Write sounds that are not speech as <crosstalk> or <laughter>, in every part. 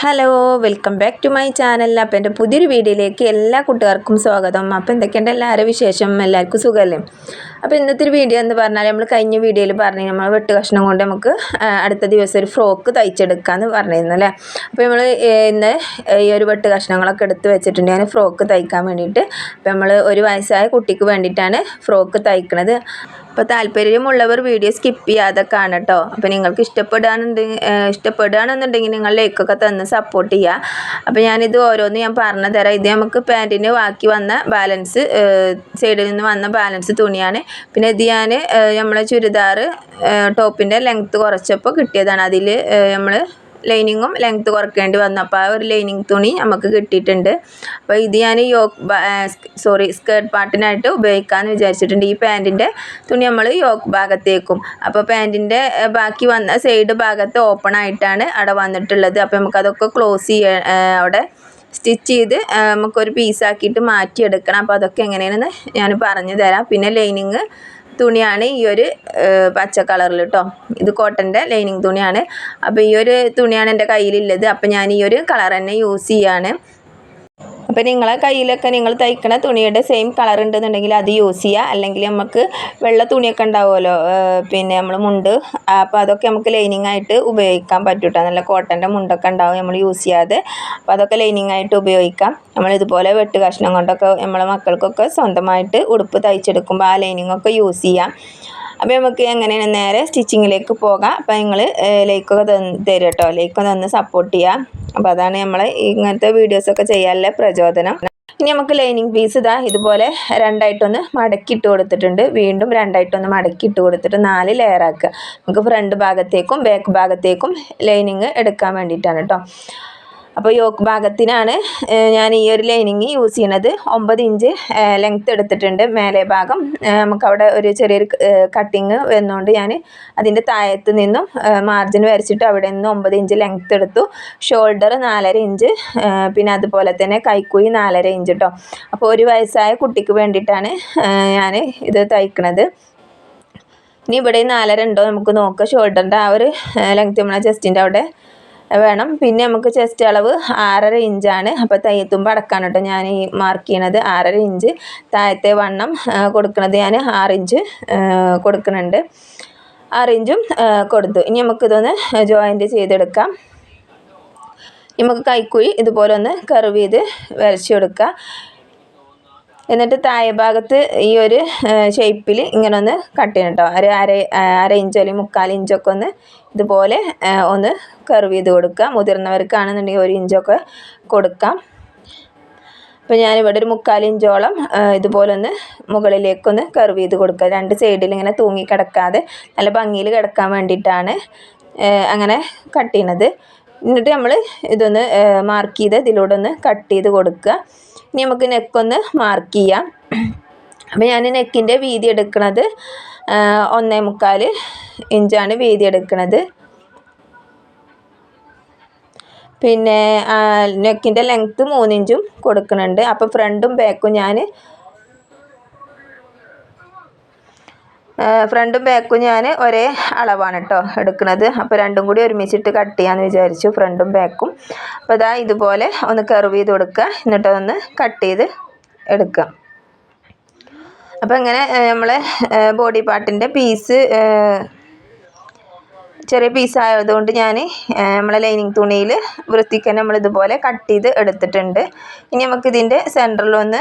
Hello welcome back to my channel അപ്പം എന്റെ പുതിയൊരു വീഡിയോയിലേക്ക് എല്ലാ കൂട്ടുകാർക്കും സ്വാഗതം. അപ്പം എന്തൊക്കെയുണ്ട് എല്ലാവരും വിശേഷം? എല്ലാവർക്കും സുഖമല്ലേ? അപ്പോൾ ഇന്നത്തെ ഒരു വീഡിയോ എന്ന് പറഞ്ഞാൽ നമ്മൾ കഴിഞ്ഞ വീഡിയോയിൽ പറഞ്ഞു നമ്മൾ വെട്ട് കഷ്ണം കൊണ്ട് നമുക്ക് അടുത്ത ദിവസം ഒരു ഫ്രോക്ക് തയ്ച്ചെടുക്കാമെന്ന് പറഞ്ഞിരുന്നു അല്ലേ? അപ്പോൾ നമ്മൾ ഇന്ന് ഈ ഒരു വെട്ട് കഷ്ണങ്ങളൊക്കെ എടുത്ത് വെച്ചിട്ടുണ്ട്. ഞാൻ ഫ്രോക്ക് തയ്ക്കാൻ വേണ്ടിയിട്ട്. അപ്പോൾ നമ്മൾ ഒരു വയസ്സായ കുട്ടിക്ക് വേണ്ടിയിട്ടാണ് ഫ്രോക്ക് തയ്ക്കണത്. അപ്പോൾ താല്പര്യമുള്ളവർ വീഡിയോ സ്കിപ്പ് ചെയ്യാതെ കാണട്ടോ അപ്പോൾ നിങ്ങൾക്ക് ഇഷ്ടപ്പെടുകയാണെന്നുണ്ടെങ്കിൽ ഇഷ്ടപ്പെടുകയാണെന്നുണ്ടെങ്കിൽ നിങ്ങൾ ലൈക്കൊക്കെ തന്ന് സപ്പോർട്ട് ചെയ്യുക അപ്പോൾ ഞാനിത് ഓരോന്ന് ഞാൻ പറഞ്ഞു തരാം ഇത് നമുക്ക് പാന്റിന് ബാക്കി വന്ന ബാലൻസ് സൈഡിൽ നിന്ന് വന്ന ബാലൻസ് തുണിയാണ്. പിന്നെ ഇത് ഞാൻ നമ്മളെ ചുരിദാർ ടോപ്പിന്റെ ലെങ്ത്ത് കുറച്ചപ്പോൾ കിട്ടിയതാണ്. അതിൽ നമ്മൾ ലൈനിങ്ങും ലെങ്ത്ത് കുറയ്ക്കേണ്ടി വന്നു. അപ്പോൾ ആ ഒരു ലൈനിങ് തുണി നമുക്ക് കിട്ടിയിട്ടുണ്ട്. അപ്പോൾ ഇത് ഞാൻ യോക്ക് സോറി സ്കേർട്ട് പാർട്ടിനായിട്ട് ഉപയോഗിക്കാമെന്ന് വിചാരിച്ചിട്ടുണ്ട്. ഈ പാന്റിന്റെ തുണി നമ്മൾ യോക്ക് ഭാഗത്തേക്കും. അപ്പോൾ പാന്റിന്റെ ബാക്കി വന്ന സൈഡ് ഭാഗത്ത് ഓപ്പൺ ആയിട്ടാണ് അവിടെ വന്നിട്ടുള്ളത്. അപ്പോൾ നമുക്കതൊക്കെ ക്ലോസ് ചെയ്യാൻ അവിടെ സ്റ്റിച്ച് ചെയ്ത് നമുക്കൊരു പീസാക്കിയിട്ട് മാറ്റിയെടുക്കണം. അപ്പോൾ അതൊക്കെ എങ്ങനെയാണെന്ന് ഞാൻ പറഞ്ഞു തരാം പിന്നെ ലൈനിങ് തുണിയാണ് ഈ ഒരു പച്ച കളറിൽ കേട്ടോ ഇത് കോട്ടന്റെ ലൈനിങ് തുണിയാണ്. അപ്പോൾ ഈ ഒരു തുണിയാണ് എന്റെ കയ്യിലുള്ളത്. അപ്പോൾ ഞാൻ ഈ ഒരു കളർ തന്നെ യൂസ് ചെയ്യാണ്. അപ്പോൾ നിങ്ങളെ കയ്യിലൊക്കെ നിങ്ങൾ തയ്ക്കണ തുണിയുടെ സെയിം കളർ ഉണ്ടെന്നുണ്ടെങ്കിൽ അത് യൂസ് ചെയ്യുക അല്ലെങ്കിൽ നമുക്ക് വെള്ള തുണിയൊക്കെ ഉണ്ടാവുമല്ലോ പിന്നെ നമ്മൾ മുണ്ട്. അപ്പോൾ അതൊക്കെ നമുക്ക് ലൈനിങ് ആയിട്ട് ഉപയോഗിക്കാൻ പറ്റൂട്ടോ. നല്ല കോട്ടന്റെ മുണ്ടൊക്കെ ഉണ്ടാവും നമ്മൾ യൂസ് ചെയ്യാതെ. അപ്പോൾ അതൊക്കെ ലൈനിങ് ആയിട്ട് ഉപയോഗിക്കാം. നമ്മൾ ഇതുപോലെ വെട്ട് കഷ്ണം കൊണ്ടൊക്കെ നമ്മളെ മക്കൾക്കൊക്കെ സ്വന്തമായിട്ട് ഉടുപ്പ് തയ്ച്ചെടുക്കുമ്പോൾ ആ ലൈനിങ് ഒക്കെ യൂസ് ചെയ്യാം. അപ്പോൾ നമുക്ക് എങ്ങനെയാണ് നേരെ സ്റ്റിച്ചിങ്ങിലേക്ക് പോകാം. അപ്പോൾ നിങ്ങൾ ലൈക്കൊക്കെ തരും കേട്ടോ ലൈക്ക് തന്ന് സപ്പോർട്ട് ചെയ്യാം. അപ്പോൾ അതാണ് നമ്മൾ ഇങ്ങനത്തെ വീഡിയോസൊക്കെ ചെയ്യാനുള്ള പ്രചോദനം. ഇനി നമുക്ക് ലൈനിങ് പീസ് ഇതാ ഇതുപോലെ രണ്ടായിട്ടൊന്ന് മടക്കിയിട്ട് കൊടുത്തിട്ടുണ്ട്. വീണ്ടും രണ്ടായിട്ടൊന്ന് മടക്കിയിട്ട് കൊടുത്തിട്ട് നാല് ലെയർ ആക്കുക. നമുക്ക് ഫ്രണ്ട് ഭാഗത്തേക്കും ബാക്ക് ഭാഗത്തേക്കും ലൈനിങ് എടുക്കാൻ വേണ്ടിയിട്ടാണ് കേട്ടോ അപ്പോൾ യോക്ക് ഭാഗത്തിനാണ് ഞാൻ ഈ ഒരു ലൈനിങ് യൂസ് ചെയ്യണത്. ഒമ്പത് ഇഞ്ച് ലെങ്ത്ത് എടുത്തിട്ടുണ്ട് മേലെ ഭാഗം. നമുക്കവിടെ ഒരു ചെറിയൊരു കട്ടിങ് വന്നുകൊണ്ട് ഞാൻ അതിന്റെ താഴത്ത് നിന്നും മാർജിൻ വരച്ചിട്ട് അവിടെ നിന്ന് ഒമ്പത് ഇഞ്ച് ലെങ്ത്ത് എടുത്തു. ഷോൾഡർ നാലര ഇഞ്ച് പിന്നെ അതുപോലെ തന്നെ കൈക്കുഴി നാലര ഇഞ്ച് കേട്ടോ അപ്പോൾ ഒരു വയസ്സായ കുട്ടിക്ക് വേണ്ടിയിട്ടാണ് ഞാൻ ഇത് തയ്ക്കണത്. ഇനി ഇവിടെ നാലര ഉണ്ടോ നമുക്ക് നോക്കാം. ഷോൾഡറിന്റെ ആ ഒരു ലെങ്ത് നമ്മളെ ചെസ്റ്റിന്റെ അവിടെ വേണം. പിന്നെ നമുക്ക് ചെസ്റ്റ് അളവ് ആറര ഇഞ്ചാണ് അപ്പോൾ തയ്യത്തുമ്പ് അടക്കാണ് കേട്ടോ ഞാൻ ഈ മാർക്ക് ചെയ്യണത്. ആറര ഇഞ്ച് താഴത്തെ വണ്ണം കൊടുക്കുന്നത് ഞാൻ ആറ് ഇഞ്ച് കൊടുക്കുന്നുണ്ട് ആറ് ഇഞ്ചും കൊടുത്തു. ഇനി നമുക്കിതൊന്ന് ജോയിന്റ് ചെയ്തെടുക്കാം. നമുക്ക് കൈക്കുഴി ഇതുപോലെ ഒന്ന് കർവ് ചെയ്ത് വരച്ചു കൊടുക്കുക എന്നിട്ട് താഴെ ഭാഗത്ത് ഈ ഒരു ഷേപ്പിൽ ഇങ്ങനെ ഒന്ന് കട്ട് ചെയ്യണം കേട്ടോ. ഒരു അര അര ഇഞ്ചോ അല്ലെങ്കിൽ മുക്കാൽ ഇഞ്ചൊക്കെ ഒന്ന് ഇതുപോലെ ഒന്ന് കർവ് ചെയ്ത് കൊടുക്കുക മുതിർന്നവർക്കാണെന്നുണ്ടെങ്കിൽ ഒരു ഇഞ്ചൊക്കെ കൊടുക്കാം. അപ്പോൾ ഞാനിവിടെ ഒരു മുക്കാൽ ഇഞ്ചോളം ഇതുപോലെ ഒന്ന് മുകളിലേക്കൊന്ന് കർവ് ചെയ്ത് കൊടുക്കുക. രണ്ട് സൈഡിൽ ഇങ്ങനെ തൂങ്ങി കിടക്കാതെ നല്ല ഭംഗിയിൽ കിടക്കാൻ വേണ്ടിയിട്ടാണ് അങ്ങനെ കട്ട് ചെയ്യണത്. എന്നിട്ട് നമ്മൾ ഇതൊന്ന് മാർക്ക് ചെയ്ത് ഇതിലൂടെ ഒന്ന് കട്ട് ചെയ്ത് കൊടുക്കുക. ഇനി നമുക്ക് നെക്കൊന്ന് മാർക്ക് ചെയ്യാം. അപ്പോൾ ഞാൻ നെക്കിന്റെ വീതി എടുക്കുന്നത് ഒന്നേ മുക്കാൽ ഇഞ്ചാണ് വീതി എടുക്കുന്നത് പിന്നെ നെക്കിന്റെ ലെങ്ത്ത് മൂന്നിഞ്ചും കൊടുക്കുന്നുണ്ട്. അപ്പോൾ ഫ്രണ്ടും ബാക്കും ഞാൻ ഫ്രണ്ടും ബാക്കും ഞാൻ ഒരേ അളവാണ് കേട്ടോ എടുക്കുന്നത്. അപ്പോൾ രണ്ടും കൂടി ഒരുമിച്ചിട്ട് കട്ട് ചെയ്യാമെന്ന് വിചാരിച്ചു ഫ്രണ്ടും ബാക്കും അപ്പോൾ ഇതാ ഇതുപോലെ ഒന്ന് കർവ് ചെയ്ത് കൊടുക്കുക എന്നിട്ട് ഒന്ന് കട്ട് ചെയ്ത് എടുക്കുക അപ്പോൾ ഇങ്ങനെ നമ്മളെ ബോഡി പാർട്ടിന്റെ പീസ് ചെറിയ പീസ് ആയതുകൊണ്ട് ഞാൻ നമ്മളെ ലൈനിങ് തുണിയിൽ വൃത്തിക്ക് തന്നെ നമ്മൾ ഇതുപോലെ കട്ട് ചെയ്ത് എടുത്തിട്ടുണ്ട്. ഇനി നമുക്ക് ഇതിന്റെ സെന്ററിലൊന്ന്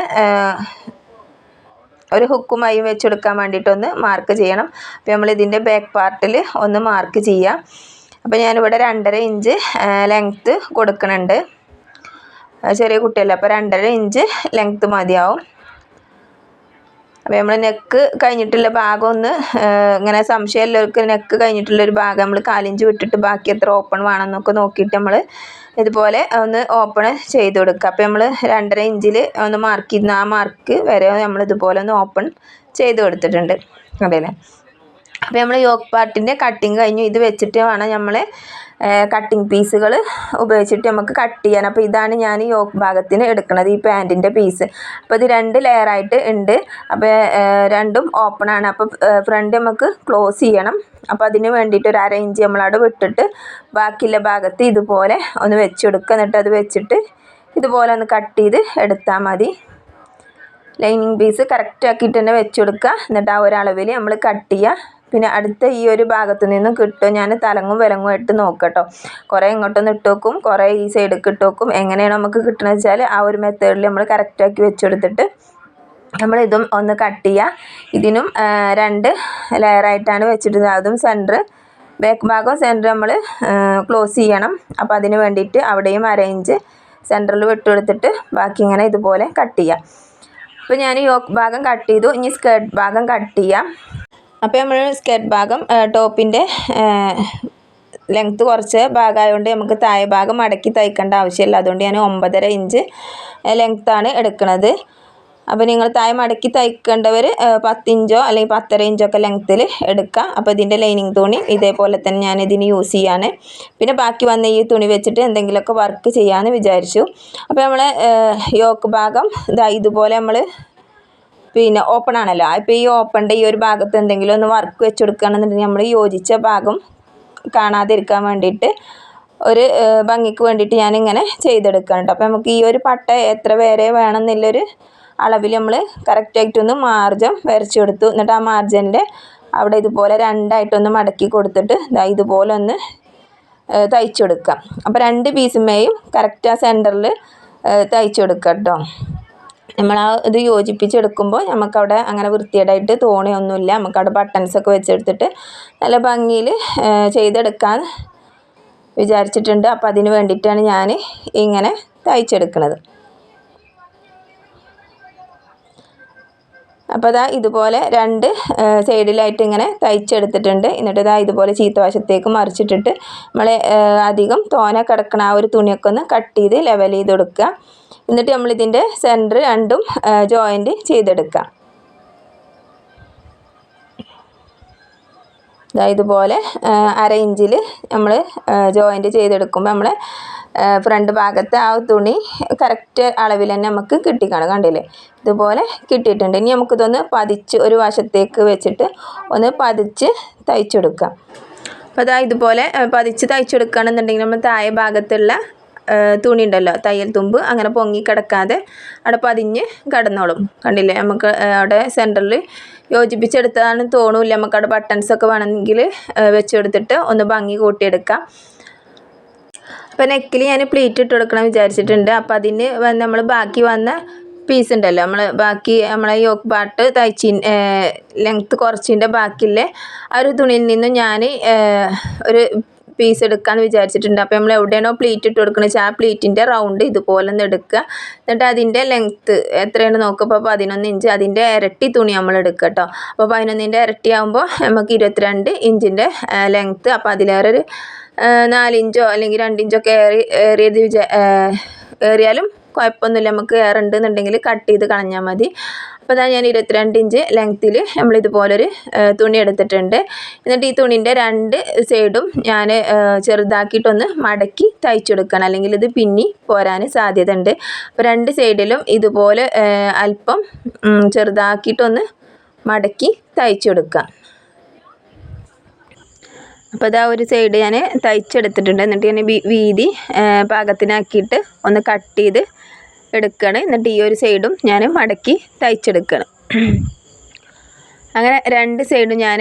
ഒരു ഹുക്കുമായി വെച്ചെടുക്കാൻ വേണ്ടിയിട്ടൊന്ന് മാർക്ക് ചെയ്യണം. അപ്പോൾ നമ്മൾ ഇതിന്റെ ബാക്ക് പാർട്ടിൽ ഒന്ന് മാർക്ക് ചെയ്യാം. അപ്പോൾ ഞാനിവിടെ രണ്ടര ഇഞ്ച് ലെങ്ത്ത് കൊടുക്കുന്നുണ്ട് ചെറിയ കുട്ടിയല്ലേ അപ്പോൾ രണ്ടര ഇഞ്ച് ലെങ്ത്ത് മതിയാവും. അപ്പോൾ നമ്മൾ നെക്ക് കഴിഞ്ഞിട്ടുള്ള ഭാഗം ഒന്ന് ഇങ്ങനെ സംശയമുള്ളവർക്ക് നെക്ക് കഴിഞ്ഞിട്ടുള്ള ഒരു ഭാഗം നമ്മൾ കാലിഞ്ച് വിട്ടിട്ട് ബാക്കി എത്ര ഓപ്പൺ വേണമെന്നൊക്കെ നോക്കിയിട്ട് നമ്മൾ ഇതുപോലെ ഒന്ന് ഓപ്പൺ ചെയ്ത് കൊടുക്കുക. അപ്പോൾ നമ്മൾ രണ്ടര ഇഞ്ചിൽ ഒന്ന് മാർക്ക് ചെയ്യുന്ന ആ മാർക്ക് വരെ നമ്മൾ ഇതുപോലെ ഒന്ന് ഓപ്പൺ ചെയ്ത് കൊടുത്തിട്ടുണ്ട്. അതല്ലേ അപ്പോൾ നമ്മൾ യോക്ക് പാർട്ടിന്റെ കട്ടിങ് കഴിഞ്ഞു. ഇത് വെച്ചിട്ട് വേണം നമ്മൾ കട്ടിങ് പീസുകൾ ഉപയോഗിച്ചിട്ട് നമുക്ക് കട്ട് ചെയ്യാൻ. അപ്പോൾ ഇതാണ് ഞാൻ യോക്ക് ഭാഗത്തിന് എടുക്കുന്നത് ഈ പാന്റിന്റെ പീസ് അപ്പോൾ ഇത് രണ്ട് ലെയറായിട്ട് ഉണ്ട്. അപ്പോൾ രണ്ടും ഓപ്പൺ ആണ്. അപ്പോൾ ഫ്രണ്ട് നമുക്ക് ക്ലോസ് ചെയ്യണം. അപ്പോൾ അതിന് വേണ്ടിയിട്ട് ഒരു അര ഇഞ്ച് നമ്മളവിടെ വിട്ടിട്ട് ബാക്കിയുള്ള ഭാഗത്ത് ഇതുപോലെ ഒന്ന് വെച്ച് കൊടുക്കുക എന്നിട്ട് അത് വെച്ചിട്ട് ഇതുപോലെ ഒന്ന് കട്ട് ചെയ്ത് എടുത്താൽ മതി. ലൈനിങ് പീസ് കറക്റ്റ് ആക്കിയിട്ട് തന്നെ വെച്ചെടുക്കുക. എന്നിട്ട് ആ ഒരളവിൽ നമ്മൾ കട്ട് ചെയ്യുക. പിന്നെ അടുത്ത ഈ ഒരു ഭാഗത്ത് നിന്നും കിട്ടും. ഞാൻ തലങ്ങും വിലങ്ങും ഇട്ട് നോക്കട്ടോ. കുറേ ഇങ്ങോട്ടൊന്ന് ഇട്ട് വെക്കും. കുറേ ഈ സൈഡിലേക്ക് ഇട്ട് വെക്കും. എങ്ങനെയാണ് നമുക്ക് കിട്ടണമെന്ന് വെച്ചാൽ ആ ഒരു മെത്തേഡിൽ നമ്മൾ കറക്റ്റാക്കി വെച്ച് കൊടുത്തിട്ട് നമ്മൾ ഇതും ഒന്ന് കട്ട് ചെയ്യുക ഇതിനും രണ്ട് ലെയറായിട്ടാണ് വെച്ചിട്ട് അതും സെന്റർ ബാക്ക് ഭാഗം സെന്റർ നമ്മൾ ക്ലോസ് ചെയ്യണം. അപ്പോൾ അതിന് വേണ്ടിയിട്ട് അവിടെയും അരയിഞ്ച് സെന്ററിൽ വിട്ടുകൊടുത്തിട്ട് ബാക്കി ഇങ്ങനെ ഇതുപോലെ കട്ട് ചെയ്യാം. അപ്പോൾ ഞാൻ യോക്ക് ഭാഗം കട്ട് ചെയ്തു. ഇനി സ്കേർട്ട് ഭാഗം കട്ട് ചെയ്യാം. അപ്പോൾ നമ്മൾ സ്കേർട്ട് ഭാഗം ടോപ്പിന്റെ ലെങ്ത്ത് കുറച്ച് ഭാഗമായതുകൊണ്ട് നമുക്ക് താഴെ ഭാഗം മടക്കി തയ്ക്കേണ്ട ആവശ്യമില്ല. അതുകൊണ്ട് ഞാൻ ഒമ്പതര ഇഞ്ച് ലെങ്ത്താണ് എടുക്കുന്നത് അപ്പോൾ നിങ്ങൾ താഴെ മടക്കി തയ്ക്കേണ്ടവർ പത്തിഞ്ചോ അല്ലെങ്കിൽ പത്തര ഇഞ്ചോ ഒക്കെ ലെങ്ത്തിൽ എടുക്കുക അപ്പോൾ ഇതിന്റെ ലൈനിങ് തുണി ഇതേപോലെ തന്നെ ഞാൻ ഇതിന് യൂസ് ചെയ്യാണ്. പിന്നെ ബാക്കി വന്ന ഈ തുണി വെച്ചിട്ട് എന്തെങ്കിലുമൊക്കെ വർക്ക് ചെയ്യാമെന്ന് വിചാരിച്ചു. അപ്പോൾ നമ്മൾ യോക്ക് ഭാഗം ഇതാ ഇതുപോലെ നമ്മൾ പിന്നെ ഓപ്പൺ ആണല്ലോ. അപ്പോൾ ഈ ഓപ്പണിന്റെ ഈ ഒരു ഭാഗത്ത് എന്തെങ്കിലും ഒന്ന് വർക്ക് വെച്ച് കൊടുക്കുകയാണെന്നുണ്ടെങ്കിൽ നമ്മൾ യോജിച്ച ഭാഗം കാണാതിരിക്കാൻ വേണ്ടിയിട്ട് ഒരു ഭംഗിക്ക് വേണ്ടിയിട്ട് ഞാനിങ്ങനെ ചെയ്തെടുക്കുന്നുണ്ട് അപ്പോൾ നമുക്ക് ഈ ഒരു പട്ട എത്ര പേരെ വേണമെന്നുള്ളൊരു അളവിൽ നമ്മൾ കറക്റ്റായിട്ടൊന്ന് മാർജം വരച്ചു കൊടുത്തു. എന്നിട്ട് ആ മാർജിന്റെ അവിടെ ഇതുപോലെ രണ്ടായിട്ടൊന്ന് മടക്കി കൊടുത്തിട്ട് ഇതാ ഇതുപോലെ ഒന്ന് തയ്ച്ചു കൊടുക്കാം. അപ്പോൾ രണ്ട് പീസുമേയും കറക്റ്റ് ആ സെന്ററിൽ തയ്ച്ചു കൊടുക്കാം കേട്ടോ നമ്മൾ ആ ഇത് യോജിപ്പിച്ചെടുക്കുമ്പോൾ നമുക്കവിടെ അങ്ങനെ വൃത്തികേടായിട്ട് തോണിയൊന്നുമില്ല നമുക്കവിടെ ബട്ടൺസൊക്കെ വെച്ചെടുത്തിട്ട് നല്ല ഭംഗിയിൽ ചെയ്തെടുക്കാൻ വിചാരിച്ചിട്ടുണ്ട്. അപ്പോൾ അതിന് വേണ്ടിയിട്ടാണ് ഞാൻ ഇങ്ങനെ തയ്ച്ചെടുക്കുന്നത് അപ്പോൾ അതാ ഇതുപോലെ രണ്ട് സൈഡിലായിട്ട് ഇങ്ങനെ തയ്ച്ചെടുത്തിട്ടുണ്ട്. എന്നിട്ട് ഇതാ ഇതുപോലെ ചീത്തവശത്തേക്ക് മറിച്ചിട്ടിട്ട് നമ്മൾ അധികം തോന കിടക്കണ ആ ഒരു തുണിയൊക്കെ ഒന്ന് കട്ട് ചെയ്ത് ലെവൽ ചെയ്ത് കൊടുക്കുക എന്നിട്ട് നമ്മൾ ഇതിന്റെ സെന്റർ രണ്ടും ജോയിന്റ് ചെയ്തെടുക്കാം ഇതുപോലെ അര ഇഞ്ചിൽ നമ്മൾ ജോയിന്റ് ചെയ്തെടുക്കുമ്പോൾ നമ്മൾ ഫ്രണ്ട് ഭാഗത്ത് ആ തുണി കറക്റ്റ് അളവിൽ തന്നെ നമുക്ക് കിട്ടിക്കാണ്. കണ്ടില്ലേ? ഇതുപോലെ കിട്ടിയിട്ടുണ്ട്. ഇനി നമുക്കിതൊന്ന് പതിച്ച് ഒരു വശത്തേക്ക് വെച്ചിട്ട് ഒന്ന് പതിച്ച് തയ്ച്ചെടുക്കാം. അപ്പോൾ അതാ ഇതുപോലെ പതിച്ച് തയ്ച്ചെടുക്കുകയാണെന്നുണ്ടെങ്കിൽ നമ്മൾ താഴെ ഭാഗത്തുള്ള തുണി ഉണ്ടല്ലോ തയ്യൽ തുമ്പ് അങ്ങനെ പൊങ്ങി കിടക്കാതെ അവിടെ പതിഞ്ഞ് കിടന്നോളും. കണ്ടില്ലേ? നമുക്ക് അവിടെ സെന്ററിൽ യോജിപ്പിച്ചെടുത്തതാണ് തോണൂല്ല. നമുക്ക് അവിടെ ബട്ടൺസൊക്കെ വേണമെങ്കിൽ വെച്ചെടുത്തിട്ട് ഒന്ന് ഭംഗി കൂട്ടിയെടുക്കാം. അപ്പോൾ നെക്കിൽ ഞാൻ പ്ലീറ്റ് ഇട്ട് കൊടുക്കണം വിചാരിച്ചിട്ടുണ്ട്. അപ്പോൾ അതിന് നമ്മൾ ബാക്കി വന്ന പീസ് ഉണ്ടല്ലോ. നമ്മൾ ബാക്കി നമ്മളെ യോക്ക് പാട്ട് തയ്ച്ചി ലെങ്ത്ത് കുറച്ചിന്റെ ബാക്കിയില്ലേ ആ ഒരു തുണിയിൽ നിന്നും ഞാൻ ഒരു പീസ് എടുക്കാമെന്ന് വിചാരിച്ചിട്ടുണ്ട്. അപ്പോൾ നമ്മൾ എവിടെയാണോ പ്ലീറ്റ് ഇട്ട് കൊടുക്കുന്നത് ആ പ്ലീറ്റിന്റെ റൗണ്ട് ഇതുപോലെ ഒന്ന് എടുക്കുക. എന്നിട്ട് അതിന്റെ ലെങ്ത്ത് എത്രയാണ് നോക്കുമ്പോൾ പതിനൊന്ന് ഇഞ്ച് അതിന്റെ ഇരട്ടി തുണി നമ്മൾ എടുക്കുക കേട്ടോ അപ്പോൾ പതിനൊന്നിന്റെ ഇരട്ടി ആകുമ്പോൾ നമുക്ക് ഇരുപത്തിരണ്ട് ഇഞ്ചിന്റെ ലെങ്ത്ത് അപ്പോൾ അതിലേറെ ഒരു നാലിഞ്ചോ അല്ലെങ്കിൽ രണ്ടിഞ്ചോ ഒക്കെ ഏറി ഏറിയത് വിചാ ഏറിയാലും കുഴപ്പമൊന്നുമില്ല. നമുക്ക് ഏറെ ഉണ്ടെന്നുണ്ടെങ്കിൽ കട്ട് ചെയ്ത് കളഞ്ഞാൽ മതി. അപ്പോൾ ഞാൻ ഇരുപത്തിരണ്ട് ഇഞ്ച് ലെങ്ത്തിൽ നമ്മൾ നമ്മളിതുപോലൊരു തുണി എടുത്തിട്ടുണ്ട്. എന്നിട്ട് ഈ തുണിന്റെ രണ്ട് സൈഡും ഞാൻ ചെറുതാക്കിയിട്ടൊന്ന് മടക്കി തയ്ച്ചെടുക്കണം അല്ലെങ്കിൽ ഇത് പിന്നി പോരാൻ സാധ്യത ഉണ്ട് അപ്പോൾ രണ്ട് സൈഡിലും ഇതുപോലെ അല്പം ചെറുതാക്കിയിട്ടൊന്ന് മടക്കി തയ്ച്ചെടുക്കാം അപ്പോൾ അതാ ഒരു സൈഡ് ഞാൻ തയ്ച്ചെടുത്തിട്ടുണ്ട്. എന്നിട്ട് ഞാൻ വീതി പാകത്തിനാക്കിയിട്ട് ഒന്ന് കട്ട് ചെയ്ത് എടുക്കുകയാണ് എന്നിട്ട് ഈ ഒരു സൈഡും ഞാൻ മടക്കി തയ്ച്ചെടുക്കണം. അങ്ങനെ രണ്ട് സൈഡും ഞാൻ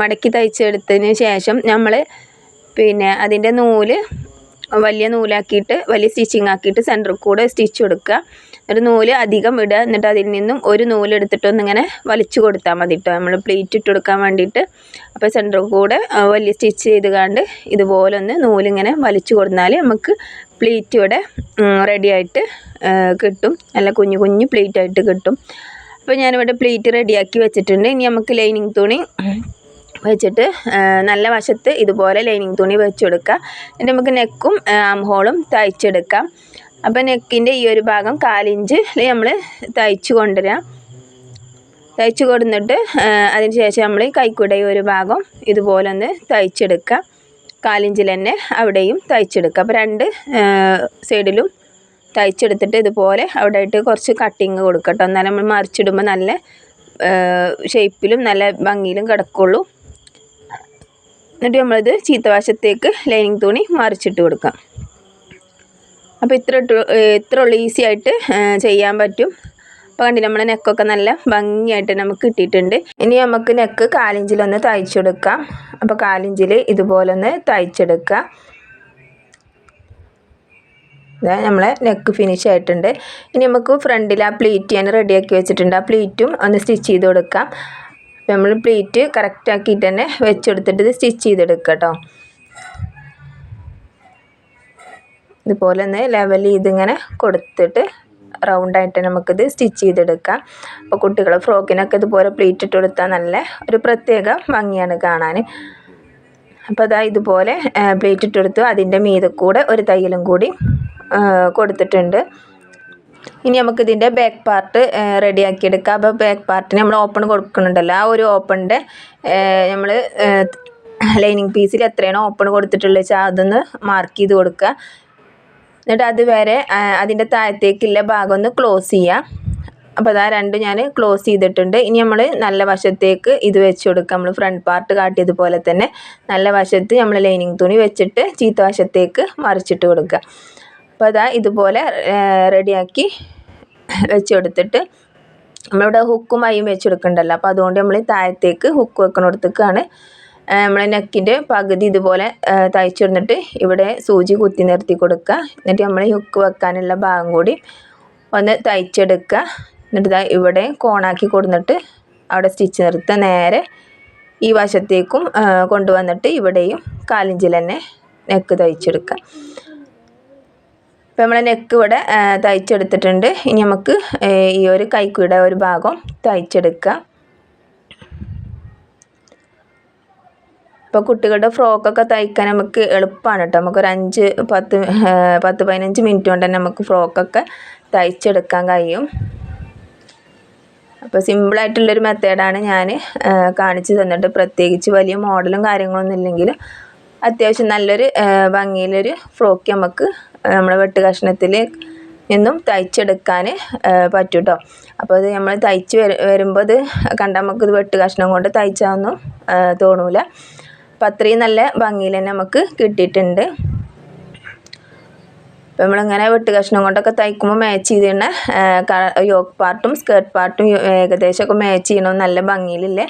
മടക്കി തയ്ച്ചെടുത്തതിന് ശേഷം നമ്മൾ പിന്നെ അതിന്റെ നൂൽ വലിയ നൂലാക്കിയിട്ട് വലിയ സ്റ്റിച്ചിങ് ആക്കിയിട്ട് സെന്ററിൽ കൂടെ സ്റ്റിച്ച് കൊടുക്കുക. ഒരു നൂൽ അധികം ഇടുക. എന്നിട്ട് അതിൽ നിന്നും ഒരു നൂലെടുത്തിട്ടൊന്നിങ്ങനെ വലിച്ചു കൊടുത്താൽ മതി കേട്ടോ നമ്മൾ പ്ലേറ്റ് ഇട്ട് കൊടുക്കാൻ വേണ്ടിയിട്ട്. അപ്പോൾ സെന്ററിൽ കൂടെ വലിയ സ്റ്റിച്ച് ചെയ്ത് കണ്ട് ഇതുപോലെ ഒന്ന് നൂലിങ്ങനെ വലിച്ചു കൊടുത്താൽ നമുക്ക് പ്ലേറ്റ് ഇവിടെ റെഡിയായിട്ട് കിട്ടും. നല്ല കുഞ്ഞു കുഞ്ഞു പ്ലേറ്റ് ആയിട്ട് കിട്ടും. അപ്പോൾ ഞാനിവിടെ പ്ലേറ്റ് റെഡിയാക്കി വെച്ചിട്ടുണ്ട്. ഇനി നമുക്ക് ലൈനിങ് തുണി വെച്ചിട്ട് നല്ല വശത്ത് ഇതുപോലെ ലൈനിങ് തുണി വെച്ച് കൊടുക്കുക എന്നിട്ട് നമുക്ക് നെക്കും ആം ഹോളും തയ്ച്ചെടുക്കാം. അപ്പോൾ നെക്കിന്റെ ഈ ഒരു ഭാഗം കാലിഞ്ച് നമ്മൾ തയ്ച്ച് കൊണ്ടുവരാം. തയ്ച്ച് കൊടുത്തിട്ട് അതിന് ശേഷം നമ്മൾ കൈക്കുട ഒരു ഭാഗം ഇതുപോലെ ഒന്ന് തയ്ച്ചെടുക്കുക. കാലിഞ്ചിൽ തന്നെ അവിടെയും തയ്ച്ചെടുക്കുക. അപ്പോൾ രണ്ട് സൈഡിലും തയ്ച്ചെടുത്തിട്ട് ഇതുപോലെ അവിടെ ആയിട്ട് കുറച്ച് കട്ടിങ് കൊടുക്കട്ടോ. എന്നാലും നമ്മൾ മറിച്ചിടുമ്പോൾ നല്ല ഷേപ്പിലും നല്ല ഭംഗിയിലും കിടക്കുള്ളൂ. എന്നിട്ട് നമ്മളിത് ചീത്തവശത്തേക്ക് ലൈനിങ് തുണി മറിച്ചിട്ട് കൊടുക്കാം. അപ്പോൾ ഇത്ര ഇത്ര ഉള്ളൂ ഈസി ആയിട്ട് ചെയ്യാൻ പറ്റും. അപ്പോൾ കണ്ടില്ല നമ്മുടെ നെക്കൊക്കെ നല്ല ഭംഗിയായിട്ട് നമുക്ക് കിട്ടിയിട്ടുണ്ട്. ഇനി നമുക്ക് നെക്ക് കാലിഞ്ചിലൊന്ന് തയ്ച്ചെടുക്കാം അപ്പോൾ കാലിഞ്ചിൽ ഇതുപോലെ ഒന്ന് തയ്ച്ചെടുക്കുക ഇതാ നമ്മളെ നെക്ക് ഫിനിഷ് ആയിട്ടുണ്ട്. ഇനി നമുക്ക് ഫ്രണ്ടിൽ ആ പ്ലീറ്റ് ഞാൻ റെഡിയാക്കി വെച്ചിട്ടുണ്ട്. ആ പ്ലീറ്റും ഒന്ന് സ്റ്റിച്ച് ചെയ്ത് കൊടുക്കാം. നമ്മൾ പ്ലേറ്റ് കറക്റ്റ് ആക്കിയിട്ട് തന്നെ വെച്ചെടുത്തിട്ട് ഇത് സ്റ്റിച്ച് ചെയ്തെടുക്കാം കേട്ടോ ഇതുപോലെ ഒന്ന് ലെവൽ ചെയ്തിങ്ങനെ കൊടുത്തിട്ട് റൗണ്ടായിട്ട് നമുക്കിത് സ്റ്റിച്ച് ചെയ്തെടുക്കാം. അപ്പോൾ കുട്ടികൾ ഫ്രോക്കിനൊക്കെ ഇതുപോലെ പ്ലേറ്റ് ഇട്ട് കൊടുത്താൽ നല്ല ഒരു പ്രത്യേക ഭംഗിയാണ് കാണാൻ അപ്പോൾ അതാ ഇതുപോലെ പ്ലേറ്റ് ഇട്ട് കൊടുത്തു. അതിന്റെ മീതെ കൂടെ ഒരു തയ്യലും കൂടി കൊടുത്തിട്ടുണ്ട്. ഇനി നമുക്ക് നമുക്കിതിന്റെ ബാക്ക് പാർട്ട് റെഡിയാക്കി എടുക്കാം അപ്പോൾ ബാക്ക് പാർട്ടിന് നമ്മൾ ഓപ്പൺ കൊടുക്കുന്നുണ്ടല്ലോ. ആ ഒരു ഓപ്പണിന്റെ നമ്മൾ ലൈനിങ് പീസിൽ എത്രയാണോ ഓപ്പൺ കൊടുത്തിട്ടുള്ളത് വെച്ചാൽ അതൊന്ന് മാർക്ക് ചെയ്ത് കൊടുക്കുക. എന്നിട്ട് അത് വരെ അതിന്റെ താഴത്തേക്കുള്ള ഭാഗം ഒന്ന് ക്ലോസ് ചെയ്യുക. അപ്പോൾ അതാ രണ്ടും ഞാൻ ക്ലോസ് ചെയ്തിട്ടുണ്ട്. ഇനി നമ്മൾ നല്ല വശത്തേക്ക് ഇത് വെച്ച് കൊടുക്കുക നമ്മൾ ഫ്രണ്ട് പാർട്ട് കാട്ടിയതുപോലെ തന്നെ നല്ല വശത്ത് നമ്മൾ ലൈനിങ് തുണി വെച്ചിട്ട് ചീത്ത വശത്തേക്ക് മറിച്ചിട്ട് കൊടുക്കുക. അപ്പോൾ അതാ ഇതുപോലെ റെഡിയാക്കി വെച്ചെടുത്തിട്ട് നമ്മളിവിടെ ഹുക്കും അയ്യും വെച്ചെടുക്കണ്ടല്ലോ. അപ്പോൾ അതുകൊണ്ട് നമ്മൾ താഴത്തേക്ക് ഹുക്ക് വെക്കണടത്തേക്കാണ് നമ്മളെ നെക്കിന്റെ പകുതി ഇതുപോലെ തയ്ച്ചിരുന്നിട്ട് ഇവിടെ സൂചി കുത്തി നിർത്തി കൊടുക്കുക. എന്നിട്ട് നമ്മൾ ഹുക്ക് വെക്കാനുള്ള ഭാഗം കൂടി ഒന്ന് തയ്ച്ചെടുക്കുക. എന്നിട്ട് ഇവിടെ കോണാക്കി കൊടുത്തിട്ട് അവിടെ സ്റ്റിച്ച് നിർത്തുക. നേരെ ഈ വശത്തേക്കും കൊണ്ടുവന്നിട്ട് ഇവിടെയും കാലിഞ്ചിൽ തന്നെ നെക്ക് തയ്ച്ചെടുക്കുക. അപ്പോൾ നമ്മൾ നെക്ക് ഇവിടെ തയ്ച്ചെടുത്തിട്ടുണ്ട്. ഇനി നമുക്ക് ഈ ഒരു കൈക്കുയുടെ ഒരു ഭാഗം തയ്ച്ചെടുക്കാം. ഇപ്പോൾ കുട്ടികളുടെ ഫ്രോക്കൊക്കെ തയ്ക്കാൻ നമുക്ക് എളുപ്പമാണ് കേട്ടോ. നമുക്കൊരു അഞ്ച് പത്ത് പത്ത് പതിനഞ്ച് മിനിറ്റ് കൊണ്ട് തന്നെ നമുക്ക് ഫ്രോക്കൊക്കെ തയ്ച്ചെടുക്കാൻ കഴിയും. അപ്പോൾ സിമ്പിളായിട്ടുള്ളൊരു മെത്തേഡാണ് ഞാൻ കാണിച്ചു തന്നിട്ട്. പ്രത്യേകിച്ച് വലിയ മോഡലും കാര്യങ്ങളൊന്നും ഇല്ലെങ്കിലും അത്യാവശ്യം നല്ലൊരു ഭംഗിയിലൊരു ഫ്രോക്ക് നമുക്ക് നമ്മുടെ വെട്ട് കഷ്ണത്തിൽ നിന്നും തയ്ച്ചെടുക്കാൻ പറ്റും കേട്ടോ അപ്പോൾ അത് നമ്മൾ തയ്ച്ച് വരുമ്പോൾ അത് കണ്ടാൽ നമുക്ക് ഇത് വെട്ട് കഷ്ണം കൊണ്ട് തയ്ച്ചാന്നും തോന്നൂല. അപ്പം അത്രയും നല്ല ഭംഗിയിൽ തന്നെ നമുക്ക് കിട്ടിയിട്ടുണ്ട്. അപ്പോൾ നമ്മളിങ്ങനെ വെട്ട് കഷ്ണം കൊണ്ടൊക്കെ തയ്ക്കുമ്പോൾ മാച്ച് ചെയ്തിരുന്ന യോക്ക് പാർട്ടും സ്കേർട്ട് പാർട്ടും ഏകദേശം ഒക്കെ മാച്ച് ചെയ്യണം നല്ല ഭംഗിയിലില്ലേ?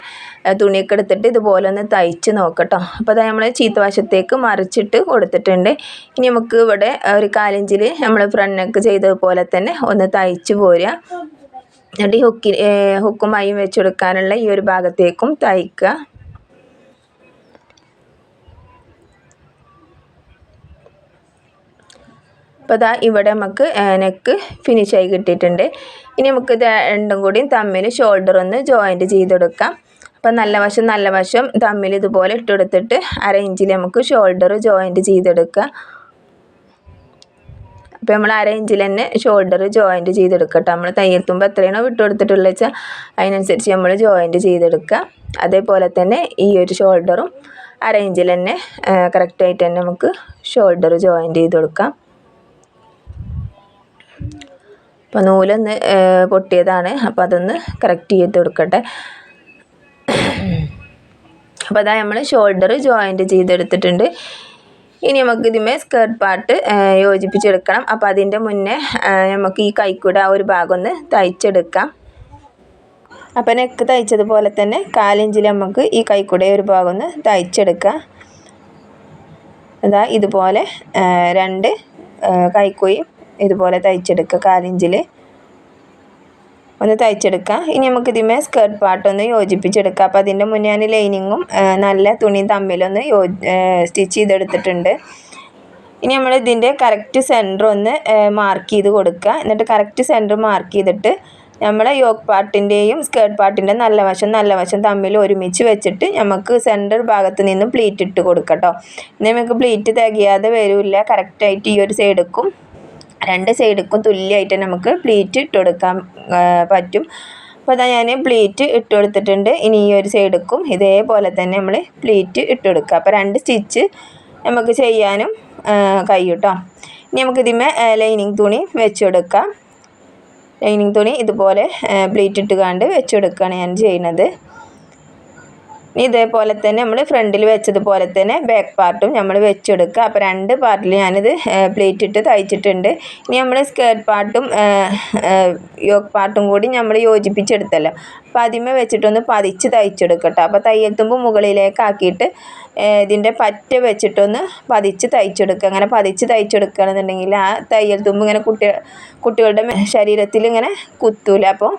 തുണിയൊക്കെ എടുത്തിട്ട് ഇതുപോലെ ഒന്ന് തയ്ച്ച് നോക്കട്ടോ. അപ്പോൾ അത് നമ്മൾ ചീത്ത വശത്തേക്ക് മറിച്ചിട്ട് കൊടുത്തിട്ടുണ്ട്. ഇനി നമുക്ക് ഇവിടെ ഒരു കാലിഞ്ചിൽ നമ്മൾ ഫ്രണ്ടൊക്കെ ചെയ്തതുപോലെ തന്നെ ഒന്ന് തയ്ച്ച് പോരുക. എന്നിട്ട് ഈ ഹുക്കി ഹുക്കും മൈയും വെച്ച് കൊടുക്കാനുള്ള ഈ ഒരു ഭാഗത്തേക്കും തയ്ക്കുക. അപ്പോൾ ഇതാ ഇവിടെ നമുക്ക് നെക്ക് ഫിനിഷായി കിട്ടിയിട്ടുണ്ട്. ഇനി നമുക്ക് ഇത് രണ്ടും കൂടി തമ്മിൽ ഷോൾഡർ ഒന്ന് ജോയിന്റ് ചെയ്തെടുക്കാം അപ്പം നല്ല വശം നല്ല വശം തമ്മിൽ ഇതുപോലെ ഇട്ടെടുത്തിട്ട് അര ഇഞ്ചിൽ നമുക്ക് ഷോൾഡർ ജോയിന്റ് ചെയ്തെടുക്കുക അപ്പോൾ നമ്മൾ അര ഇഞ്ചിൽ തന്നെ ഷോൾഡർ ജോയിന്റ് ചെയ്തെടുക്കട്ടെ. നമ്മൾ തയ്യൽ തുമ്പ് എത്രയാണോ വിട്ടു കൊടുത്തിട്ടുള്ളത് വെച്ചാൽ അതിനനുസരിച്ച് നമ്മൾ ജോയിന്റ് ചെയ്തെടുക്കുക. അതേപോലെ തന്നെ ഈ ഒരു ഷോൾഡറും അര ഇഞ്ചിൽ തന്നെ കറക്റ്റായിട്ട് തന്നെ നമുക്ക് ഷോൾഡർ ജോയിന്റ് ചെയ്ത് കൊടുക്കാം. അപ്പോൾ നൂലൊന്ന് പൊട്ടിയതാണ്. അപ്പോൾ അതൊന്ന് കറക്റ്റ് ചെയ്ത് കൊടുക്കട്ടെ. അപ്പോൾ അതാ നമ്മൾ ഷോൾഡർ ജോയിന്റ് ചെയ്തെടുത്തിട്ടുണ്ട്. ഇനി നമുക്ക് ഇതിമേ സ്കേർട്ട് പാർട്ട് യോജിപ്പിച്ചെടുക്കണം. അപ്പോൾ അതിന്റെ മുന്നേ നമുക്ക് ഈ കൈക്കൂടെ ആ ഒരു ഭാഗം ഒന്ന് തയ്ച്ചെടുക്കാം. അപ്പം നെക്ക് തയ്ച്ചതുപോലെ തന്നെ കാലിഞ്ചിൽ നമുക്ക് ഈ കൈക്കൂടെ ഒരു ഭാഗം ഒന്ന് തയ്ച്ചെടുക്കാം. അതാ ഇതുപോലെ രണ്ട് കൈക്കുയും ഇതുപോലെ തയ്ച്ചെടുക്കുക കാലിഞ്ചിൽ ഒന്ന് തയ്ച്ചെടുക്കുക. ഇനി നമുക്ക് ഇതിമേ സ്കേർട്ട് പാർട്ടൊന്ന് യോജിപ്പിച്ചെടുക്കുക. അപ്പോൾ അതിന്റെ മുന്നേ ഞാൻ ലൈനിങ്ങും നല്ല തുണിയും തമ്മിലൊന്ന് യോ സ്റ്റിച്ച് ചെയ്തെടുത്തിട്ടുണ്ട്. ഇനി നമ്മൾ ഇതിന്റെ കറക്റ്റ് സെന്റർ ഒന്ന് മാർക്ക് ചെയ്ത് കൊടുക്കുക. എന്നിട്ട് കറക്റ്റ് സെന്റർ മാർക്ക് ചെയ്തിട്ട് നമ്മൾ യോക്ക് പാർട്ടിന്റെയും സ്കേർട്ട് പാർട്ടിന്റെ നല്ല വശം നല്ല വശം തമ്മിൽ ഒരുമിച്ച് വെച്ചിട്ട് നമുക്ക് സെന്റർ ഭാഗത്ത് നിന്ന് പ്ലീറ്റ് ഇട്ട് കൊടുക്കട്ടോ ഇനി നമുക്ക് പ്ലീറ്റ് തികയാതെ വരില്ല. കറക്റ്റായിട്ട് ഈ ഒരു സൈഡിക്കും രണ്ട് സൈഡിക്കും തുല്യമായിട്ട് നമുക്ക് പ്ലീറ്റ് ഇട്ട് കൊടുക്കാൻ പറ്റും. അപ്പോൾ അതാ ഞാൻ പ്ലീറ്റ് ഇട്ട് കൊടുത്തിട്ടുണ്ട്. ഇനി ഈ ഒരു സൈഡിക്കും ഇതേപോലെ തന്നെ നമ്മൾ പ്ലീറ്റ് ഇട്ട് കൊടുക്കുക. അപ്പോൾ രണ്ട് സ്റ്റിച്ച് നമുക്ക് ചെയ്യാനും കഴിയും കേട്ടോ ഇനി നമുക്ക് ഇതിമേ ലൈനിങ് തുണി വെച്ചെടുക്കാം ലൈനിങ് തുണി ഇതുപോലെ പ്ലീറ്റ് ഇട്ട് കണ്ട് വെച്ചെടുക്കുകയാണ് ഞാൻ ചെയ്യുന്നത്. ഇനി ഇതേപോലെ തന്നെ നമ്മൾ ഫ്രണ്ടിൽ വെച്ചതുപോലെ തന്നെ ബാക്ക് പാർട്ടും നമ്മൾ വെച്ചെടുക്കുക. അപ്പോൾ രണ്ട് പാർട്ടിൽ ഞാനിത് പ്ലേറ്റ് ഇട്ട് തയ്ച്ചിട്ടുണ്ട്. ഇനി നമ്മൾ സ്കേർട്ട് പാർട്ടും യോക്ക് പാർട്ടും കൂടി നമ്മൾ യോജിപ്പിച്ചെടുത്തല്ലോ. അപ്പോൾ അതിമേ വെച്ചിട്ടൊന്ന് പതിച്ച് തയ്ച്ചെടുക്കട്ടോ. അപ്പോൾ തയ്യൽ തുമ്പ് മുകളിലേക്കാക്കിയിട്ട് ഇതിന്റെ പറ്റ വെച്ചിട്ടൊന്ന് പതിച്ച് തയ്ച്ചെടുക്കുക. അങ്ങനെ പതിച്ച് തയ്ച്ചെടുക്കുകയാണെന്നുണ്ടെങ്കിൽ ആ തയ്യൽ തുമ്പ് ഇങ്ങനെ കുട്ടി കുട്ടികളുടെ ശരീരത്തിൽ ഇങ്ങനെ കുത്തൂല. അപ്പോൾ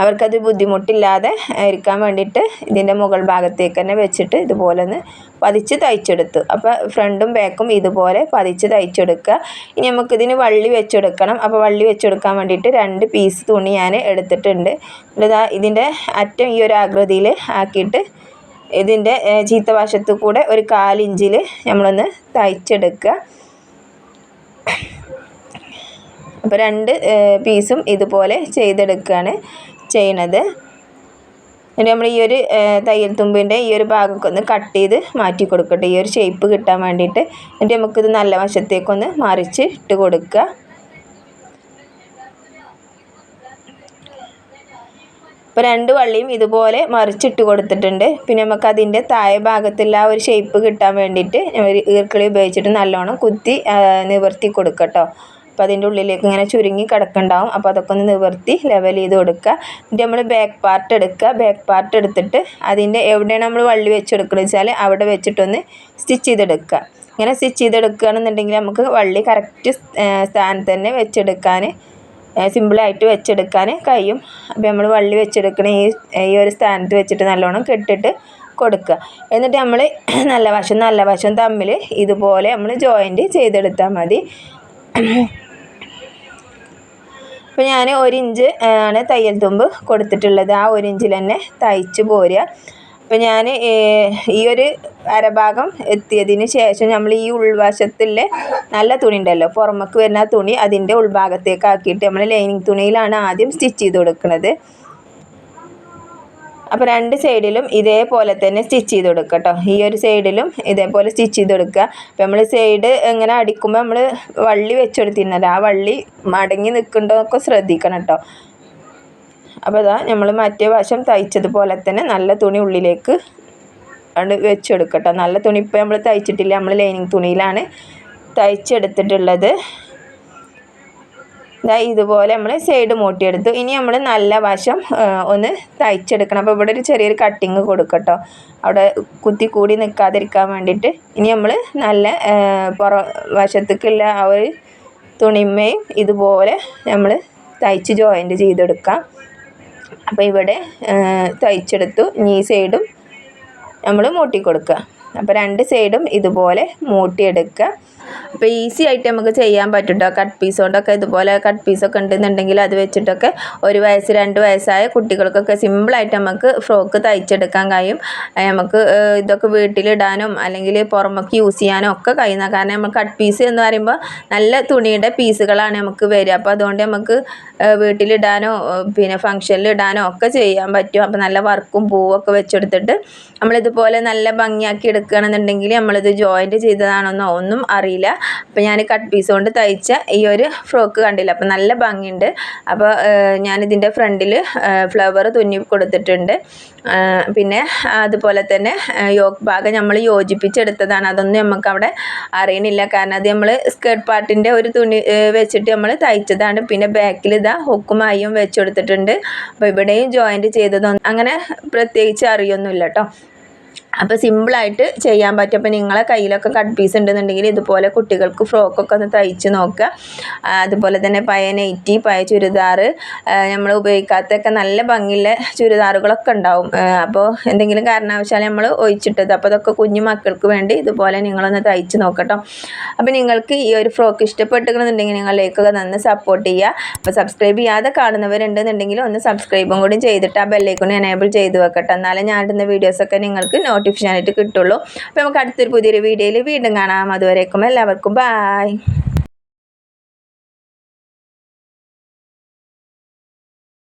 അവർക്കത് ബുദ്ധിമുട്ടില്ലാതെ ഇരിക്കാൻ വേണ്ടിയിട്ട് ഇതിന്റെ മുകൾ ഭാഗത്തേക്ക് തന്നെ വെച്ചിട്ട് ഇതുപോലെ ഒന്ന് പതിച്ച് തയ്ച്ചെടുത്തു. അപ്പോൾ ഫ്രണ്ടും ബാക്കും ഇതുപോലെ പതിച്ച് തയ്ച്ചെടുക്കുക. ഇനി നമുക്കിതിന് വള്ളി വെച്ചെടുക്കണം. അപ്പോൾ വള്ളി വെച്ചെടുക്കാൻ വേണ്ടിയിട്ട് രണ്ട് പീസ് തുണി ഞാൻ എടുത്തിട്ടുണ്ട്. ഇതാ ഇതിന്റെ അറ്റം ഈ ഒരു ആകൃതിയിൽ ആക്കിയിട്ട് ഇതിന്റെ ചീത്ത വശത്ത് കൂടെ ഒരു കാലിഞ്ചിൽ നമ്മളൊന്ന് തയ്ച്ചെടുക്കുക. അപ്പോൾ രണ്ട് പീസും ഇതുപോലെ ചെയ്തെടുക്കുകയാണ് ചെയ്യണത്. എന്നിട്ട് നമ്മൾ ഈ ഒരു തയ്യൽ തുമ്പിന്റെ ഈ ഒരു ഭാഗമൊക്കെ ഒന്ന് കട്ട് ചെയ്ത് മാറ്റി കൊടുക്കട്ടെ. ഈ ഒരു ഷേപ്പ് കിട്ടാൻ വേണ്ടിയിട്ട്. എന്നിട്ട് നമുക്കിത് നല്ല വശത്തേക്കൊന്ന് മറിച്ച് ഇട്ട് കൊടുക്കുക ഇപ്പോൾ രണ്ട് വള്ളിയും ഇതുപോലെ മറിച്ചിട്ട് കൊടുത്തിട്ടുണ്ട്. പിന്നെ നമുക്ക് അതിന്റെ താഴെ ഭാഗത്തുള്ള ആ ഒരു ഷേപ്പ് കിട്ടാൻ വേണ്ടിയിട്ട് ഒരു ഈർക്കിളി ഉപയോഗിച്ചിട്ട് നല്ലോണം കുത്തി നിവർത്തി കൊടുക്കട്ടോ. അപ്പോൾ അതിന്റെ ഉള്ളിലേക്ക് ഇങ്ങനെ ചുരുങ്ങി കിടക്കുന്നുണ്ടാവും അപ്പോൾ അതൊക്കെ ഒന്ന് നിവർത്തി ലെവൽ ചെയ്ത് കൊടുക്കുക. എന്നിട്ട് നമ്മൾ ബാക്ക് പാർട്ട് എടുക്കുക. ബാക്ക് പാർട്ട് എടുത്തിട്ട് അതിന്റെ എവിടെയാണ് നമ്മൾ വള്ളി വെച്ചെടുക്കുന്നത് വെച്ചാൽ അവിടെ വെച്ചിട്ടൊന്ന് സ്റ്റിച്ച് ചെയ്തെടുക്കുക. ഇങ്ങനെ സ്റ്റിച്ച് ചെയ്തെടുക്കുകയാണെന്നുണ്ടെങ്കിൽ നമുക്ക് വള്ളി കറക്റ്റ് സ്ഥാനത്ത് തന്നെ വെച്ചെടുക്കാൻ സിമ്പിളായിട്ട് വെച്ചെടുക്കാൻ കഴിയും. അപ്പോൾ നമ്മൾ വള്ളി വെച്ചെടുക്കണ ഈ ഈ ഒരു സ്ഥാനത്ത് വെച്ചിട്ട് നല്ലോണം കെട്ടിട്ട് കൊടുക്കുക. എന്നിട്ട് നമ്മൾ <clears throat> നല്ല വശം നല്ല വശം തമ്മിൽ ഇതുപോലെ നമ്മൾ ജോയിന്റ് ചെയ്തെടുത്താൽ മതി. അപ്പോൾ ഞാൻ ഒരു ഇഞ്ച് ആണ് തയ്യൽ തുമ്പ് കൊടുത്തിട്ടുള്ളത്. ആ ഒരു ഇഞ്ചിൽ തന്നെ തയ്ച്ച് പോരുക. അപ്പോൾ ഞാൻ ഈ ഒരു അരഭാഗം എത്തിയതിന് ശേഷം നമ്മൾ ഈ ഉൾവശത്തിലെ നല്ല തുണി ഉണ്ടല്ലോ. പുറമേക്ക് വരുന്ന തുണി അതിന്റെ ഉൾഭാഗത്തേക്ക് ആക്കിയിട്ട് നമ്മൾ ലൈനിങ് തുണിയിലാണ് ആദ്യം സ്റ്റിച്ച് ചെയ്ത് കൊടുക്കുന്നത്. അപ്പോൾ രണ്ട് സൈഡിലും ഇതേപോലെ തന്നെ സ്റ്റിച്ച് ചെയ്ത് കൊടുക്കുക കേട്ടോ. ഈ ഒരു സൈഡിലും ഇതേപോലെ സ്റ്റിച്ച് ചെയ്ത് കൊടുക്കുക. അപ്പോൾ നമ്മൾ സൈഡ് ഇങ്ങനെ അടിക്കുമ്പോൾ നമ്മൾ വള്ളി വെച്ചെടുത്തിരുന്നല്ലോ. ആ വള്ളി മടങ്ങി നിൽക്കുന്നുണ്ടോന്നൊക്കെ ശ്രദ്ധിക്കണം കേട്ടോ. അപ്പോൾ അതാ നമ്മൾ മറ്റേ വശം തയ്ച്ചതുപോലെ തന്നെ നല്ല തുണി ഉള്ളിലേക്ക് അത് വെച്ചെടുക്കട്ടോ നല്ല തുണി ഇപ്പോൾ നമ്മൾ തയ്ച്ചിട്ടില്ല. നമ്മൾ ലൈനിങ് തുണിയിലാണ് തയ്ച്ചെടുത്തിട്ടുള്ളത്. ഇതുപോലെ നമ്മൾ സൈഡ് മൂട്ടിയെടുത്തു. ഇനി നമ്മൾ നല്ല വശം ഒന്ന് തയ്ച്ചെടുക്കണം. അപ്പോൾ ഇവിടെ ഒരു ചെറിയൊരു കട്ടിങ് കൊടുക്കട്ടോ. അവിടെ കുത്തി കൂടി നിൽക്കാതിരിക്കാൻ വേണ്ടിയിട്ട്. ഇനി നമ്മൾ നല്ല പുറ വശത്തേക്കുള്ള ആ ഒരു തുണിമയും ഇതുപോലെ നമ്മൾ തയ്ച്ച് ജോയിന്റ് ചെയ്തെടുക്കാം. അപ്പോൾ ഇവിടെ തയ്ച്ചെടുത്തു. ഈ സൈഡും നമ്മൾ മൂട്ടി കൊടുക്കുക അപ്പോൾ രണ്ട് സൈഡും ഇതുപോലെ മൂട്ടിയെടുക്കുക. അപ്പോൾ ഈസി ആയിട്ട് നമുക്ക് ചെയ്യാൻ പറ്റും കേട്ടോ പീസ് കൊണ്ടൊക്കെ ഇതുപോലെ കട്ട് പീസൊക്കെ ഉണ്ടെന്നുണ്ടെങ്കിൽ അത് വെച്ചിട്ടൊക്കെ ഒരു വയസ്സ് രണ്ട് വയസ്സായ കുട്ടികൾക്കൊക്കെ സിമ്പിളായിട്ട് നമുക്ക് ഫ്രോക്ക് തയ്ച്ചെടുക്കാൻ കഴിയും. നമുക്ക് ഇതൊക്കെ വീട്ടിലിടാനും അല്ലെങ്കിൽ പുറമൊക്കെ യൂസ് ചെയ്യാനും ഒക്കെ കഴിയുന്ന കാരണം നമ്മൾ കട്ട് പീസ് എന്ന് പറയുമ്പോൾ നല്ല തുണിയുടെ പീസുകളാണ് നമുക്ക് വരിക. അപ്പോൾ അതുകൊണ്ട് നമുക്ക് വീട്ടിലിടാനോ പിന്നെ ഫംഗ്ഷനിൽ ഇടാനോ ഒക്കെ ചെയ്യാൻ പറ്റും. അപ്പോൾ നല്ല വർക്കും പൂവൊക്കെ വെച്ചെടുത്തിട്ട് നമ്മളിതുപോലെ നല്ല ഭംഗിയാക്കി എടുക്കുകയാണെന്നുണ്ടെങ്കിൽ നമ്മളിത് ജോയിന്റ് ചെയ്തതാണെന്നോ ഒന്നും അറിയില്ല അപ്പോൾ ഞാൻ കട്ട് പീസ് കൊണ്ട് തയ്ച്ച ഈ ഒരു ഫ്രോക്ക് കണ്ടില്ല. അപ്പോൾ നല്ല ഭംഗിയുണ്ട്. അപ്പോൾ ഞാനിതിന്റെ ഫ്രണ്ടിൽ ഫ്ലവർ തുന്നി കൊടുത്തിട്ടുണ്ട്. പിന്നെ അതുപോലെ തന്നെ യോക്ക് ഭാഗം നമ്മൾ യോജിപ്പിച്ചെടുത്തതാണ്. അതൊന്നും നമുക്ക് അവിടെ അറിയണില്ല. കാരണം അത് നമ്മൾ സ്കേർട്ട് പാർട്ടിന്റെ ഒരു തുണി വെച്ചിട്ട് നമ്മൾ തയ്ച്ചതാണ്. പിന്നെ ബാക്കിൽ ഇതാ ഹുക്കുമായും വെച്ച് കൊടുത്തിട്ടുണ്ട് അപ്പോൾ ഇവിടെയും ജോയിന്റ് ചെയ്തതൊന്നും അങ്ങനെ പ്രത്യേകിച്ച് അറിയൊന്നുമില്ല കേട്ടോ അപ്പോൾ സിമ്പിളായിട്ട് ചെയ്യാൻ പറ്റും. അപ്പോൾ നിങ്ങളെ കയ്യിലൊക്കെ കട്ട് പീസ് ഉണ്ടെന്നുണ്ടെങ്കിൽ ഇതുപോലെ കുട്ടികൾക്ക് ഫ്രോക്കൊക്കെ ഒന്ന് തയ്ച്ച് നോക്കുക. അതുപോലെ തന്നെ പഴയ നൈറ്റി പയ ചുരിദാർ നമ്മൾ ഉപയോഗിക്കാത്തൊക്കെ നല്ല ഭംഗിയുള്ള ചുരിദാറുകളൊക്കെ ഉണ്ടാവും. അപ്പോൾ എന്തെങ്കിലും കാരണവശാൽ നമ്മൾ ഒഴിച്ചിട്ടത്. അപ്പോൾ അതൊക്കെ കുഞ്ഞു മക്കൾക്ക് വേണ്ടി ഇതുപോലെ നിങ്ങളൊന്ന് തയ്ച്ച് നോക്കട്ടോ. അപ്പോൾ നിങ്ങൾക്ക് ഈ ഒരു ഫ്രോക്ക് ഇഷ്ടപ്പെട്ടിട്ടുണ്ടെങ്കിൽ നിങ്ങളിലേക്കൊക്കെ നന്ന് സപ്പോർട്ട് ചെയ്യുക. അപ്പോൾ സബ്സ്ക്രൈബ് ചെയ്യാതെ കാണുന്നവരുണ്ടെന്നുണ്ടെങ്കിൽ ഒന്ന് സബ്സ്ക്രൈബും കൂടി ചെയ്തിട്ട് ആ ബെല്ലേക്കൊണ്ട് എനേബിൾ ചെയ്ത് വെക്കട്ടെ. എന്നാലും ഞാൻ ഇടുന്ന വീഡിയോസൊക്കെ നിങ്ങൾക്ക് നോട്ടിഫിക്കേഷൻ ആയിട്ട് കിട്ടുള്ളൂ. അപ്പോൾ നമുക്ക് അടുത്തൊരു പുതിയൊരു വീഡിയോയിൽ വീണ്ടും കാണാം. അതുവരേക്കും എല്ലാവർക്കും ബായ്